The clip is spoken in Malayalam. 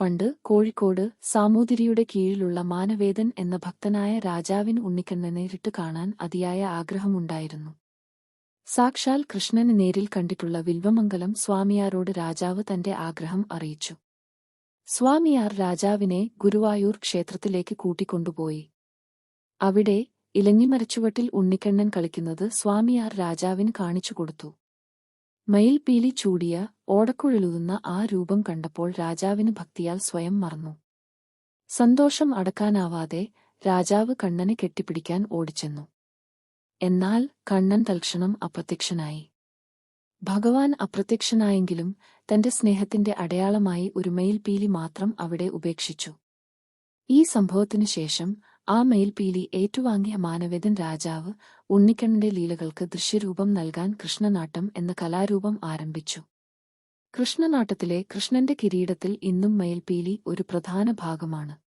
പണ്ട് കോഴിക്കോട് സാമൂതിരിയുടെ കീഴിലുള്ള മാനവേദൻ എന്ന ഭക്തനായ രാജാവിൻ ഉണ്ണിക്കണ്ണനെ നേരിട്ട് കാണാൻ അതിയായ ആഗ്രഹമുണ്ടായിരുന്നു. സാക്ഷാൽ കൃഷ്ണന് നേരിൽ കണ്ടിട്ടുള്ള വിൽവമംഗലം സ്വാമിയാരോട് രാജാവ് തന്റെ ആഗ്രഹം അറിയിച്ചു. സ്വാമിയാർ രാജാവിനെ ഗുരുവായൂർ ക്ഷേത്രത്തിലേക്ക് കൂട്ടിക്കൊണ്ടുപോയി. അവിടെ ഇലഞ്ഞിമരച്ചുവട്ടിൽ ഉണ്ണിക്കണ്ണൻ കളിക്കുന്നത് സ്വാമിയാർ രാജാവിന് കാണിച്ചു കൊടുത്തു. മയിൽപീലി ചൂടിയ ഓടക്കുഴലുതുന്ന ആ രൂപം കണ്ടപ്പോൾ രാജാവിന് ഭക്തിയാൽ സ്വയം മറന്നു. സന്തോഷം അടക്കാനാവാതെ രാജാവ് കണ്ണനെ കെട്ടിപ്പിടിക്കാൻ ഓടിച്ചെന്നു. എന്നാൽ കണ്ണൻ തൽക്ഷണം അപ്രത്യക്ഷനായി. ഭഗവാൻ അപ്രത്യക്ഷനായെങ്കിലും തന്റെ സ്നേഹത്തിന്റെ അടയാളമായി ഒരു മയിൽപീലി മാത്രം അവിടെ ഉപേക്ഷിച്ചു. ഈ സംഭവത്തിനു ശേഷം ആ മേൽപീലി ഏറ്റുവാങ്ങിയ മാനവേദൻ രാജാവ് ഉണ്ണിക്കണ്ണന്റെ ലീലകൾക്ക് ദൃശ്യരൂപം നൽകാൻ കൃഷ്ണനാട്ടം എന്ന കലാരൂപം ആരംഭിച്ചു. കൃഷ്ണനാട്ടത്തിലെ കൃഷ്ണന്റെ കിരീടത്തിൽ ഇന്നും മയിൽപീലി ഒരു പ്രധാന ഭാഗമാണ്.